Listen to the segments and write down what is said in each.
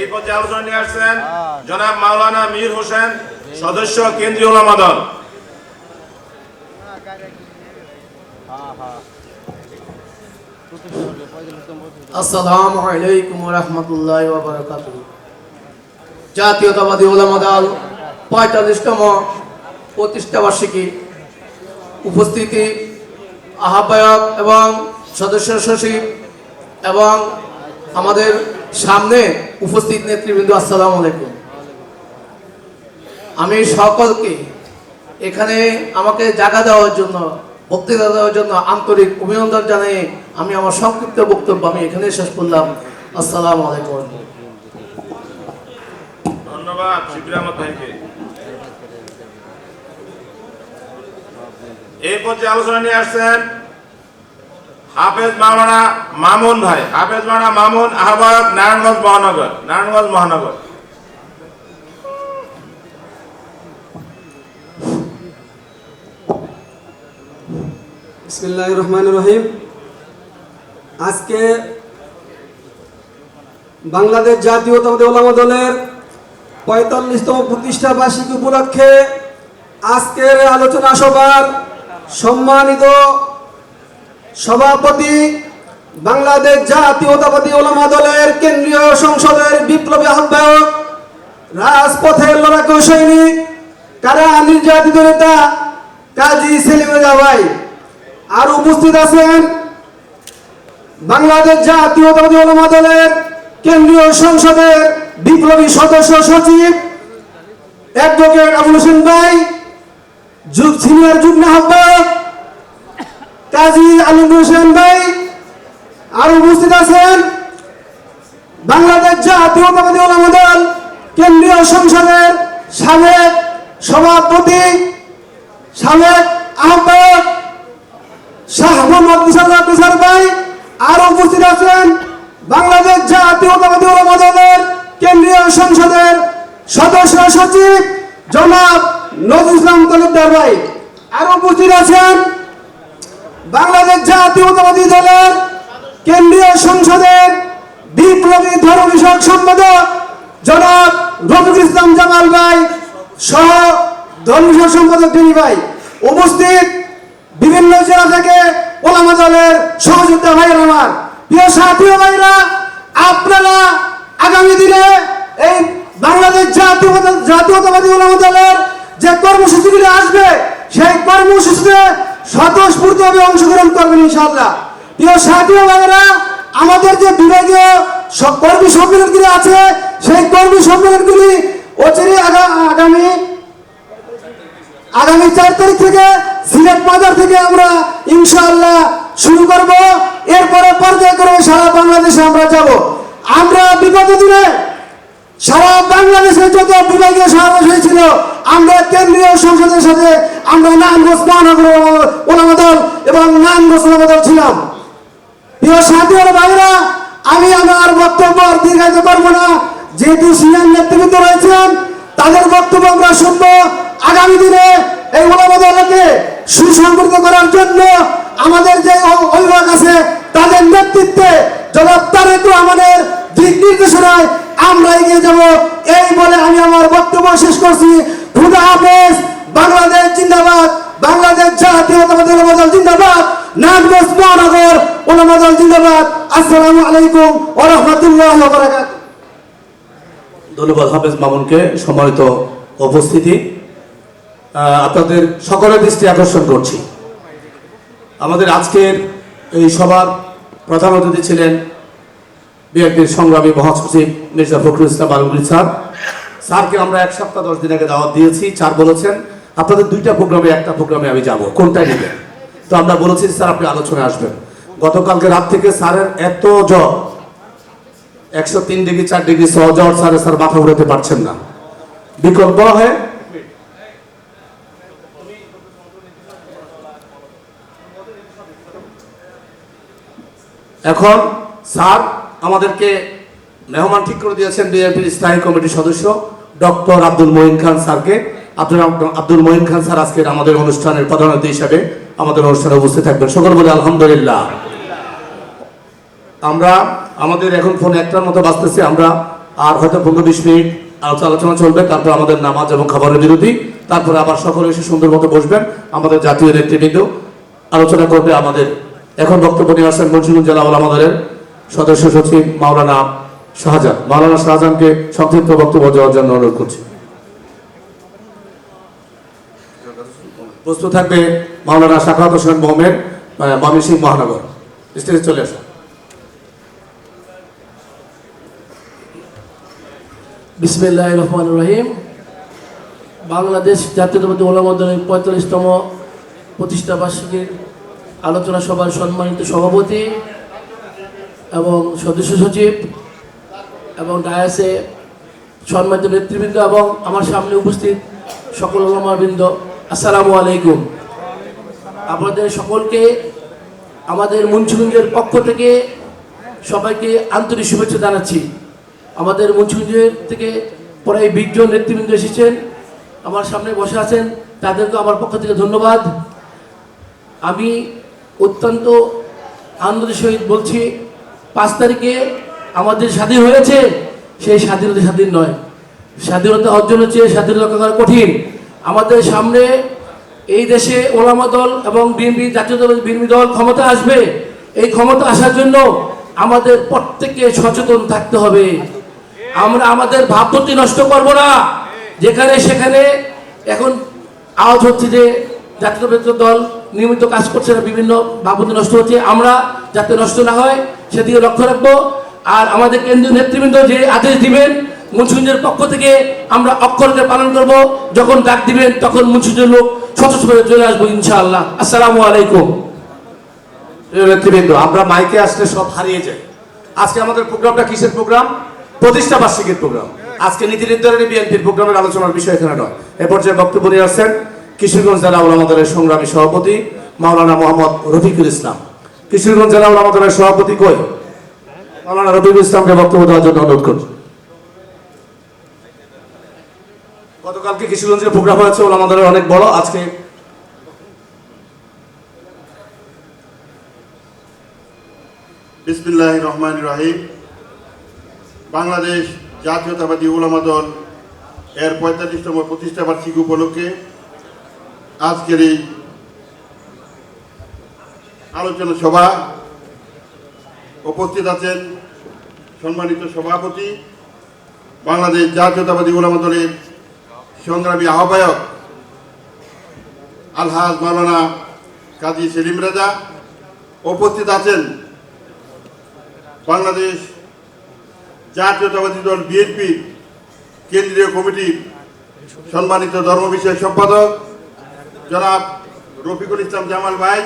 এই পর্যায়ে আলোচনা নিয়ে আসছেন জনাব মাওলানা মীর হোসেন, সদস্য কেন্দ্রীয় বারকাত জাতীয়তাবাদী উপস্থিতি আহ্বায়ক এবং সদস্য সচিব এবং আমাদের সামনে উপস্থিত নেতৃবৃন্দ, আসসালাম আলাইকুম। আমি সকলকে এখানে আমাকে জায়গা দেওয়ার জন্য, বক্তৃতা দেওয়ার জন্য আন্তরিক অভিনন্দন জানিয়ে আমি আমার সংক্ষিপ্ত বক্তব্য আমি এখানে শেষ করলাম। আসসালাম আলাইকুম। ধন্যবাদ এই পর্যায়ে আলোচনা নিয়ে আসছেন হাফেজ মাওলানা মামুন ভাই, হাফেজ মাওলানা মামুন আহ্বায়ক নারায়ণগঞ্জ মহানগর নারায়ণগঞ্জ মহানগর। বিসমিল্লাহ রহমান রহিম। আজকে বাংলাদেশ জাতীয়তাবাদী ওলামা দলের পঁয়তাল্লিশতম প্রতিষ্ঠা বার্ষিকী উপলক্ষে আজকের আলোচনা সভার সম্মানিত সভাপতি বাংলাদেশ জাতীয়তাবাদী ওলামা দলের কেন্দ্রীয় সংসদের বিপ্লবী আহ্বায়ক রাজপথের লড়াকু সৈনিক, কারা নির্যাতিত নেতা, কাজী সেলিম রেজা ভাই। আর উপস্থিত আছেন বাংলাদেশ জাতীয়তাবাদী ওলামা দলের কেন্দ্রীয় সংসদের বিপ্লবী সদস্য সচিব, অ্যাডভোকেট আবুল হোসেন ভাই, যুগ সিনিয়র যুগ্ম আহ্বায়ক কাজী আলম হোসেন ভাই আর উপস্থিত আছেন বাংলাদেশ জাতীয়তাবাদী দল কেন্দ্রীয় সংসদের সাবেক সভাপতি, সাবেক আহ্বায়ক শাহ মোহাম্মদ তুষার ভাই আরও উপস্থিত আছেন বাংলাদেশ জাতীয়তাবাদী ওলামা দলের কেন্দ্রীয় সংসদের সদস্য সচিব জনাব নজরুল ইসলাম তালুকদার ভাই। আরও উপস্থিত আছেন বাংলাদেশ জাতীয়তাবাদী দলের কেন্দ্রীয় সংসদের বিপ্লবী ধর্ম বিষয়ক সম্পাদক জনাব রফিকুল ইসলাম জামাল ভাই সহ ধর্ম বিষয়ক সম্পাদক তিনি ভাই উপস্থিত বিভিন্ন জেলা থেকে ওলামা দলের সহযোগিতা ভাইয়ের আমার। প্রিয় সাথী ভাইরা, আপনারা আগামী দিনে এই বাংলাদেশ জাতীয় জাতীয়তাবাদী ওলামা দলের যে কর্মসূচিগুলি আসবে, সেই কর্মসূচিতে স্বতঃস্ফূর্তভাবে অংশগ্রহণ করবেন ইনশাআল্লাহ। প্রিয় সাথী ও আমাদের যে বিভাগীয় কর্মী সম্মেলনগুলি আছে, সেই কর্মী সম্মেলনগুলি অচিরে আগা- আগামী আগামী চার তারিখ থেকে সিলেট বাজার থেকে আমরা ইনশাআল্লাহ শুরু করব। এরপরে পর্যায়ক্রমে সারা বাংলাদেশে আমরা যাব। আমরা বিগত দিনে সারা বাংলাদেশে যত বিভাগীয় সমাবেশ হয়েছিল আমরা কেন্দ্রীয় সংসদের সাথে আমরা নানগঞ্জ মহানগর ওলামা দল এবং নানগঞ্জ ওলামা দল ছিলাম। প্রিয় সাথী ভাইরা, আমি আমার বক্তব্য আর দীর্ঘায়িত করব না। যেহেতু সিনিয়র নেতৃবৃন্দ রয়েছেন, তাদের বক্তব্য আমরা শুনব আগামী দিনে এই ওলামাদলকে সুসংগঠিত করার জন্য। আমাদের যে অভিভাবক আছে, তাদের নেতৃত্বে জনাব আমাদের দিক নির্দেশনায় আমরা এগিয়ে যাব। এই বলে আমি আমার বক্তব্য শেষ করছি। হাফেজ, বাংলাদেশ ধন্যবাদ হাফেজ মামুনকে সম্মানিত উপস্থিতি। আপনাদের সকলের দৃষ্টি আকর্ষণ করছি। আমাদের আজকের এই সভার প্রধান অতিথি ছিলেন বিএনপির সংগ্রামী মহাসচিব মির্জা ফখরুল ইসলাম আলমগীর স্যার। স্যারকে আমরা এক সপ্তাহ, দশ দিন আগে দাওয়াত দিয়েছি। স্যার বলেছেন, আপনাদের দুইটা প্রোগ্রামে, একটা প্রোগ্রামে আমি যাব। কোনটাই নেবেন? তো আমরা বলেছি, স্যার, আপনি আলোচনায় আসবেন। গতকালকে রাত থেকে স্যারের এত জ্বর, একশো তিন ডিগ্রি, চার ডিগ্রি সহ জ্বর সারে স্যার মাথা ঘুরাতে পারছেন না। বিকল্প হয়? এখন স্যার আমাদেরকে মেহমান ঠিক করে দিয়েছেন বিএনপির স্থায়ী কমিটির সদস্য। ডক্টর আব্দুল মঈন খান স্যারকে। আব্দুল আব্দুল মঈন খান স্যার আজকের আমাদের অনুষ্ঠানের প্রধান অতিথি হিসাবে আমাদের অনুষ্ঠানে উপস্থিত থাকবেন। সকল বলে আলহামদুলিল্লাহ। আমরা, আমাদের এখন ফোন একটার মতো বাজতেছে, আমরা আর হয়তো পনেরো বিশ মিনিট আলোচনা আলোচনা চলবে, তারপর আমাদের নামাজ এবং খাবারের বিরতি, তারপরে আবার সকলে এসে সুন্দর মতো বসবেন। আমাদের জাতীয় নেতৃবৃন্দ আলোচনা করবে আমাদের। এখন বক্তব্য নিয়ে আসছেন মুন্সিগঞ্জ জেলা আমাদের সদস্য সচিব মাওলানা শাহজাহান, মাওলানা শাহজাহানকে সংক্ষিপ্ত বক্তব্য দেওয়ার জন্য অনুরোধ করছি। প্রস্তুত থাকবে মাওলানা শাখাত হোসেন মোহামেদ ময়মনসিংহ মহানগর। স্টেজে চলে আসুন। বিসমিল্লাহ রহমান রহিম। বাংলাদেশ জাতীয়তাবাদী ওলামা দলের পঁয়তাল্লিশতম প্রতিষ্ঠা বার্ষিকীর আলোচনা সভার সম্মানিত সভাপতি এবং সদস্য সচিব এবং ডায়াসে সম্মানিত নেতৃবৃন্দ এবং আমার সামনে উপস্থিত সকল ওলামাবৃন্দ আসসালামু আলাইকুম। আপনাদের সকলকে আমাদের মুন্সিগঞ্জের পক্ষ থেকে সবাইকে আন্তরিক শুভেচ্ছা জানাচ্ছি। আমাদের মুন্সিগঞ্জের থেকে প্রায় বিশজন নেতৃবৃন্দ এসেছেন, আমার সামনে বসে আছেন, তাদেরকে আমার পক্ষ থেকে ধন্যবাদ। আমি অত্যন্ত আনন্দের সহিত বলছি, পাঁচ তারিখে আমাদের স্বাধীন হয়েছে, সেই স্বাধীনতা স্বাধীন নয়। স্বাধীনতা অর্জন হচ্ছে স্বাধীনতা রক্ষা করা কঠিন। আমাদের সামনে এই দেশে ওলামা দল এবং বিএনপি জাতীয় দল বিএনপি দল ক্ষমতা আসবে। এই ক্ষমতা আসার জন্য আমাদের প্রত্যেককে সচেতন থাকতে হবে। আমরা আমাদের ভাবমূর্তি নষ্ট করব না। যেখানে সেখানে এখন আওয়াজ হচ্ছে যে জাতীয় দল নিয়মিত কাজ করছে না, বিভিন্ন ভাবমূর্তি নষ্ট হচ্ছে। আমরা যাতে নষ্ট না হয়, সেদিকে লক্ষ্য রাখব। আর আমাদের কেন্দ্রীয় নেতৃবৃন্দ যে আদেশ দিবেন, মুন্সিগঞ্জের পক্ষ থেকে আমরা অক্ষরকে পালন করব। যখন ডাক দিবেন, তখন মুন্সিগঞ্জের লোক স্বতঃস্ফূর্ত চলে আসব ইনশাআল্লাহ। আসসালামু আলাইকুম। নেতৃবৃন্দ, আমরা মাইকে আসলে সব হারিয়ে যাই। আজকে আমাদের প্রোগ্রামটা কিসের প্রোগ্রাম? প্রতিষ্ঠা বার্ষিকীর প্রোগ্রাম। আজকে নীতি নির্ধারণী বিএনপির প্রোগ্রামের আলোচনার বিষয় এখানে নয়। এ পর্যায়ে বক্তব্য নিয়ে আসছেন কিশোরগঞ্জ জেলা উলামা দলের সংগ্রামী সভাপতি মাওলানা মোহাম্মদ রফিকুল ইসলাম। কিশোরগঞ্জ জেলা উলামা দলের সভাপতি কই? মাওলানা রফিকুল ইসলামকে বক্তব্য দেওয়ার জন্য অনুরোধ করছি গতকালকে কিশোরগঞ্জের প্রোগ্রাম হয়েছে, ওলামা দলের অনেক বড়। আজকে বিসমিল্লাহ রহমান রাহিম। বাংলাদেশ জাতীয়তাবাদী ওলামা দল এর পঁয়তাল্লিশতম প্রতিষ্ঠা বার্ষিকী উপলক্ষে আজকের এই আলোচনা সভা উপস্থিত আছেন সম্মানিত সভাপতি, বাংলাদেশ জাতীয়তাবাদী ওলামা দলের সংগ্রামী আহ্বায়ক আলহাজ মাওলানা কাজী সেলিম রাজা, উপস্থিত আছেন বাংলাদেশ জাতীয়তাবাদী দল বিএনপি কেন্দ্রীয় কমিটির সম্মানিত ধর্ম বিষয়ক সম্পাদক জনাব রফিকুল ইসলাম জামাল ভাই,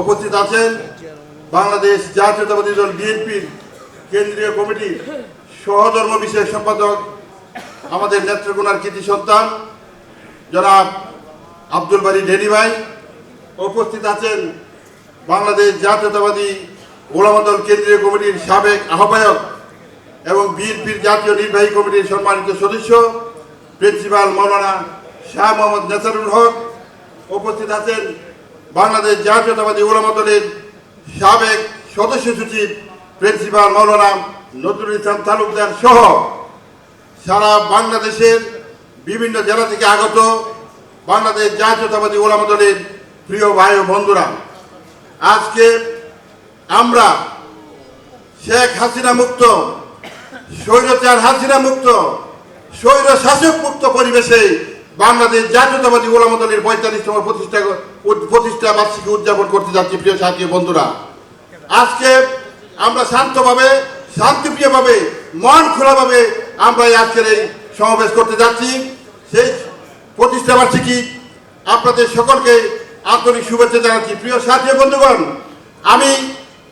উপস্থিত আছেন বাংলাদেশ জাতীয়তাবাদী দল বিএনপির কেন্দ্রীয় কমিটি সহধর্ম বিষয়ক সম্পাদক, আমাদের নেত্রকোনার কৃতি সন্তান, জনাব আব্দুল বাড়ি ডেনি ভাই। উপস্থিত আছেন বাংলাদেশ জাতীয়তাবাদী ওলামা দল কেন্দ্রীয় কমিটির সাবেক আহ্বায়ক এবং বিএনপির জাতীয় নির্বাহী কমিটির সম্মানিত সদস্য, প্রিন্সিপাল মৌলানা শাহ মোহাম্মদ নেসারুল হক। উপস্থিত আছেন বাংলাদেশ জাতীয়তাবাদী ওলামা দলের সাবেক সদস্য সচিব, প্রিন্সিপাল মৌলানা নজরুল ইসলাম তালুকদার সহ সারা বাংলাদেশের বিভিন্ন জেলা থেকে আগত বাংলাদেশ জাতীয়তাবাদী ওলাম দলের প্রিয় ভাই ও বন্ধুরা, আজকে আমরা শেখ হাসিনা মুক্ত, স্বৈরচার হাসিনা মুক্ত স্বৈর শাসক মুক্ত পরিবেশে বাংলাদেশ জাতীয়তাবাদী ওলামা দলের পঁয়তাল্লিশতম প্রতিষ্ঠা প্রতিষ্ঠা বার্ষিকী উদযাপন করতে যাচ্ছি, প্রিয় সাথী বন্ধুরা। আজকে আমরা শান্তভাবে, শান্তিপ্রিয়ভাবে, মন খোলাভাবে আমরা এই আজকের এই সমাবেশ করতে যাচ্ছি। সেই প্রতিষ্ঠা বার্ষিকী আপনাদের সকলকে আন্তরিক শুভেচ্ছা জানাচ্ছি। প্রিয় সাথী বন্ধুগণ, আমি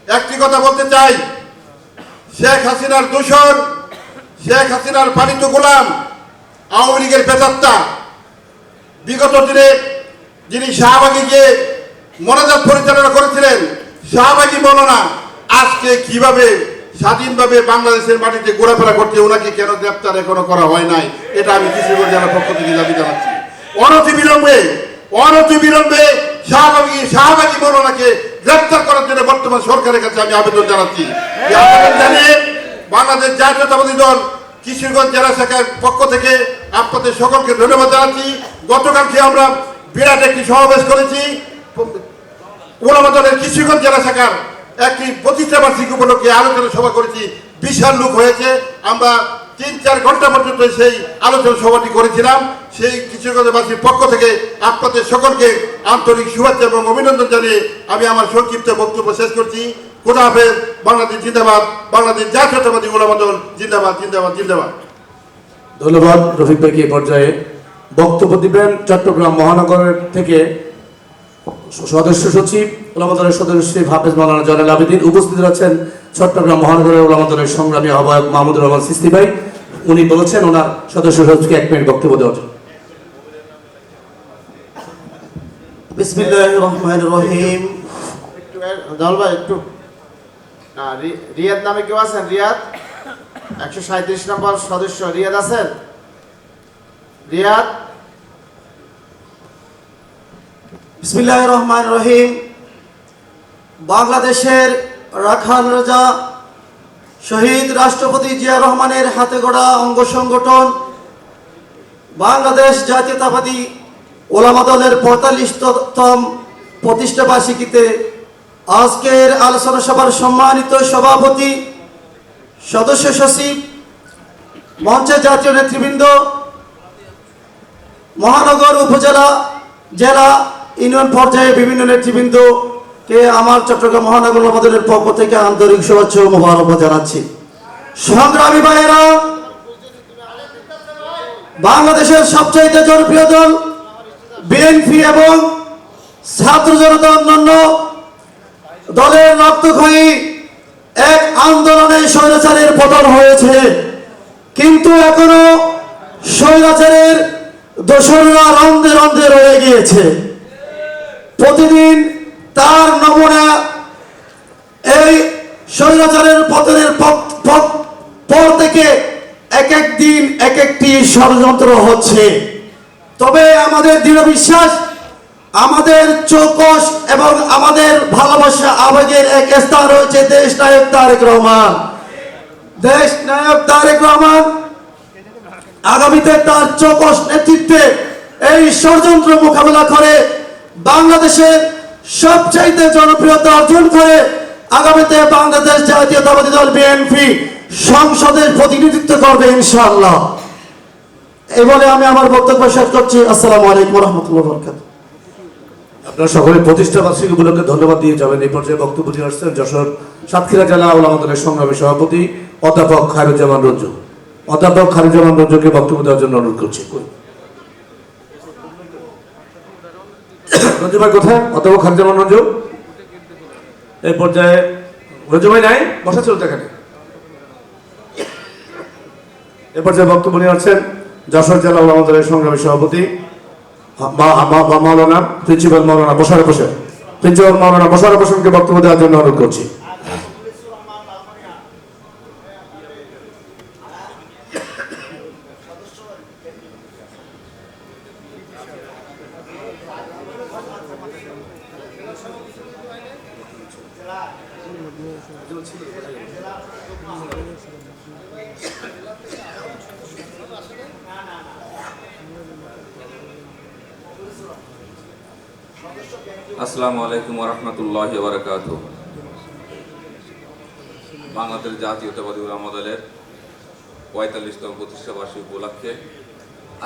একটি কথা বলতে চাই। শেখ হাসিনার দূষণ শেখ হাসিনার পালিত গোলাম, আওয়ামী লীগের পেতাত্তা বিগত দিনে যিনি শাহবাগী গিয়ে মনোজাত পরিচালনা করেছিলেন, শাহবাগী মৌলানা, আজকে কীভাবে স্বাধীনভাবে বাংলাদেশের মাটিতে ঘোরাফেরা করছে ওনাকে কেন গ্রেপ্তার এখনও করা হয় নাই, এটা আমি কিশোরগঞ্জ জেলার পক্ষ থেকে দাবি জানাচ্ছি। অনতি বিলম্বে অনতি বিলম্বে শাহবাগী শাহবাগী মৌলানাকে গ্রেপ্তার করার জন্য বর্তমান সরকারের কাছে আমি আবেদন জানাচ্ছি। জানিয়ে বাংলাদেশ জাতীয়তাবাদী দল, কিশোরগঞ্জ জেলা শাখার পক্ষ থেকে আপনাদের সকলকে ধন্যবাদ জানাচ্ছি। গতকালকে আমরা বিরাট একটি সমাবেশ করেছি। ওলামা দলের কিশোরগঞ্জ জেলা শাখার একটি প্রতিষ্ঠা বার্ষিকী উপলক্ষে আলোচনা সভা করেছি। বিশাল লোক হয়েছে। আমরা তিন, চার ঘণ্টা পর্যন্ত সেই আলোচনা সভাটি করেছিলাম। সেই কিশোরগঞ্জবাসীর পক্ষ থেকে আপনাদের সকলকে আন্তরিক শুভেচ্ছা এবং অভিনন্দন জানিয়ে আমি আমার সংক্ষিপ্ত বক্তব্য শেষ করছি। খোদা হাফেজ, বাংলাদেশ জিন্দাবাদ, বাংলাদেশ জাতীয়তাবাদী ওলামা দল জিন্দাবাদ জিন্দাবাদ জিন্দাবাদ। ধন্যবাদ রফিক ভাইকে পর্যায়ে। বক্তব্য দিবেন চট্টগ্রাম মহানগরের থেকে সদস্য সচিব ওলামাদলের সদস্য সচিব হাফেজ মাওলানা জয়নাল আবেদিন। উপস্থিত আছেন চট্টগ্রাম মহানগরের ওলামাদলের সংগ্রামী আহ্বায়ক মাহমুদুর রহমান সিস্তি ভাই। উনি বলেছেন ওনার সদস্য সচিবকে এক মিনিট বক্তব্য দেওয়ার জন্য। রিয়াদ নামে কেউ আছেন? রিয়াদ? একশো সাঁত্রিশ নম্বর সদস্য রিয়াদ আছেন? রিয়াদ? বিসমিল্লাহ রহমান রহিম। বাংলাদেশের রাখাল রাজা, শহীদ রাষ্ট্রপতি জিয়া রহমানের হাতে গড়া অঙ্গ সংগঠন, বাংলাদেশ জাতীয়তাবাদী ওলামা দলের পঁয়তাল্লিশতম প্রতিষ্ঠা বার্ষিকীতে আজকের আলোচনা সভার সম্মানিত সভাপতি, সদস্য সচিব মঞ্চের জাতীয় নেতৃবৃন্দ, মহানগর উপজেলা, জেলা ইউনিয়ন পর্যায়ে বিভিন্ন নেতৃবৃন্দকে আমার চট্টগ্রাম মহানগর আমাদের পক্ষ থেকে আন্তরিক শুভেচ্ছা ও মোবারকবাদ জানাচ্ছি। সংগ্রামী ভাইয়েরা, বাংলাদেশের সবচাইতে জনপ্রিয় দল বিএনপি এবং ছাত্র জনতা অন্যান্য দলের রক্তক্ষয়ী এক আন্দোলনে স্বৈরাচারের পতন হয়েছে। কিন্তু এখনও স্বৈরাচারের দোসররা রন্ধে রন্ধে রয়ে গিয়েছে। প্রতিদিন তার নমুনা এই স্বৈরাচারের পতনের পর থেকে এক এক দিন, এক একটি ষড়যন্ত্র হচ্ছে। তবে আমাদের দৃঢ় বিশ্বাস, আমাদের চৌকস এবং আমাদের ভালোবাসা আবেগের এক স্থান রয়েছে দেশ নায়ক তারেক রহমান। দেশ নায়ক তারেক রহমান, আগামীতে তার চৌকস নেতৃত্বে এই ষড়যন্ত্র মোকাবেলা করে বাংলাদেশের সবচাইতে জনপ্রিয়তা অর্জন করে আগামীতে বাংলাদেশ জাতীয়তাবাদী দল বিএনপি সংসদের প্রতিনিধিত্ব করবে ইনশাআল্লাহ। এই বলে আমি আমার বক্তব্য শেষ করছি। আসসালামু আলাইকুম রহমতুল্লাহ বরকাত আপনারা সকলে প্রতিষ্ঠা বার্ষিকী উপলক্ষে ধন্যবাদ দিয়ে যাবেন। এই পর্যায়ে বক্তব্য দিয়ে আসছেন যশোর সাতক্ষীরা জেলা ওলামাদলের সংগ্রামী সভাপতি অধ্যাপক খায়রুজ্জামান রঞ্জু অধ্যাপক খায়রুজ্জামান রঞ্জুকে বক্তব্য দেওয়ার জন্য অনুরোধ করছি। রঞ্জু কোথায়? অথবা খানজামান রঞ্জু? এই পর্যায়ে রঞ্জু নাই? বসা চলতে এখানে। এ পর্যায়ে বক্তব্য নিয়ে আসছেন যশোর জেলা ওলামাদলের সংগ্রামী সভাপতি মাওলানা প্রিন্সিপাল মাওলানা বসার হোসেন। প্রিন্সিপাল মাওলানা বসার হোসেনকে বক্তব্য দেওয়ার জন্য অনুরোধ করছি আসসালামু আলাইকুম রহমতুল্লাহ বারকাত বাংলাদেশ জাতীয়তাবাদী উলামা দলের পঁয়তাল্লিশতম প্রতিষ্ঠা বার্ষিকী উপলক্ষে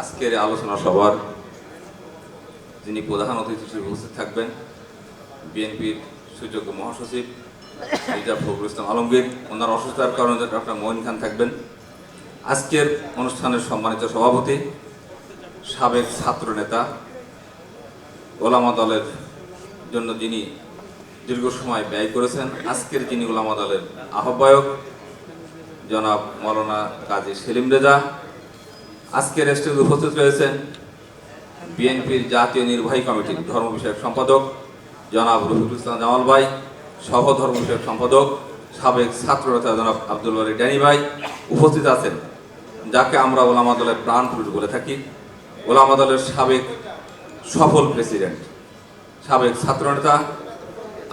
আজকের আলোচনা সভার যিনি প্রধান অতিথি হিসেবে উপস্থিত থাকবেন, বিএনপির সুযোগ্য মহাসচিব মির্জা ফখরুল ইসলাম আলমগীর। ওনার অসুস্থতার কারণে ডক্টর মঈন খান থাকবেন। আজকের অনুষ্ঠানের সম্মানিত সভাপতি, সাবেক ছাত্র নেতা ওলামা দলের জন্য যিনি দীর্ঘ সময় ব্যয় করেছেন আজকের যিনি ওলামা দলের আহ্বায়ক, জনাব মৌলানা কাজী সেলিম রেজা। আজকের স্টেজে উপস্থিত রয়েছেন বিএনপির জাতীয় নির্বাহী কমিটির ধর্ম বিষয়ক সম্পাদক, জনাব রফিকুল ইসলাম জামাল ভাই, সহ ধর্ম বিষয়ক সম্পাদক, সাবেক ছাত্র নেতা জনাব আব্দুল বারি ড্যানি ভাই উপস্থিত আছেন, যাকে আমরা ওলামা দলের প্রাণ পুরুষ বলে থাকি। ওলামা দলের সাবেক সফল প্রেসিডেন্ট, সাবেক ছাত্রনেতা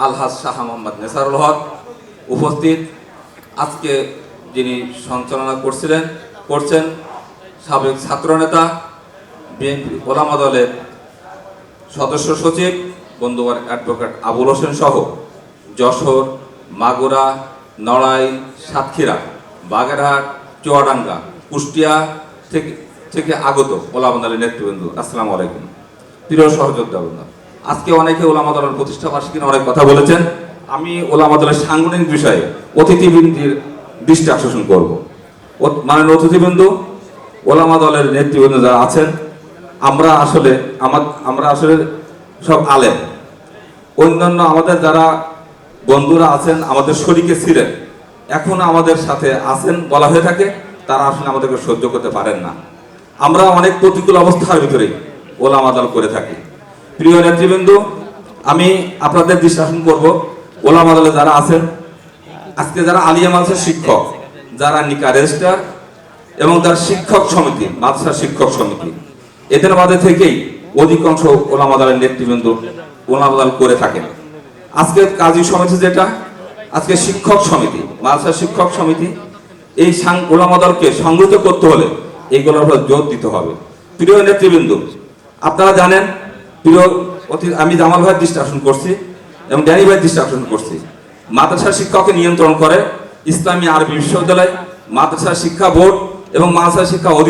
আলহাজ শাহ মোহাম্মদ নেসারুল হক উপস্থিত। আজকে যিনি সঞ্চালনা করছিলেন, করছেন সাবেক ছাত্রনেতা, বিএনপি ওলামা দলের সদস্য সচিব বন্ধুবার অ্যাডভোকেট আবুল হোসেন সহ যশোর, মাগুরা নড়াই সাতক্ষীরা, বাগেরহাট, চুয়াডাঙ্গা, কুষ্টিয়া থেকে থেকে আগত ওলামা দলের নেতৃবৃন্দ। আসসালামু আলাইকুম। প্রিয় সহযোদ্ধা বন্ধু আজকে অনেকে ওলামা দলের প্রতিষ্ঠা বার্ষিকী অনেক কথা বলেছেন। আমি ওলামা দলের সাংগঠনিক বিষয়ে অতিথিবৃন্দির দৃষ্টি আকর্ষণ করব। মাননীয় অতিথিবৃন্দ, ওলামা দলের নেতৃবৃন্দ যারা আছেন, আমরা আসলে আমার আমরা আসলে সব আলেম। অন্যান্য আমাদের যারা বন্ধুরা আছেন, আমাদের শরীকে ছিলেন, এখন আমাদের সাথে আছেন বলা হয়ে থাকে, তারা আসলে আমাদেরকে সহ্য করতে পারেন না। আমরা অনেক প্রতিকূল অবস্থার ভিতরে ওলামা দল করে থাকি। প্রিয় নেতৃবৃন্দ, আমি আপনাদের দৃষ্টাসন করব। ওলামা দলে যারা আছেন, আজকে যারা আলিয়া মাদ্রাসার শিক্ষক, যারা নিকা রেজিস্টার এবং তার শিক্ষক সমিতি মাদ্রাসা শিক্ষক সমিতি, এদের মধ্যে থেকেই অধিকাংশ ওলা দলের নেতৃবৃন্দ ওলামা দল করে থাকেন। আজকে কাজী সমিতি যেটা, আজকে শিক্ষক সমিতি মাদ্রাসা শিক্ষক সমিতি, এই সাং- ওলামা দলকে সংগঠিত করতে হলে এইগুলোর উপর জোর দিতে হবে। প্রিয় নেতৃবৃন্দ, আপনারা জানেন প্রিয় আমি জামাল ভাইয়ের দৃষ্টি করছি এবং ড্যানি ভাইয়ের দৃষ্টি করছি। মাদ্রাসা শিক্ষাকে নিয়ন্ত্রণ করে ইসলামী আরবি বিশ্ববিদ্যালয় মাদ্রাসা শিক্ষা বোর্ড এবং মাদ্রাসা শিক্ষা অধিদপ্তর।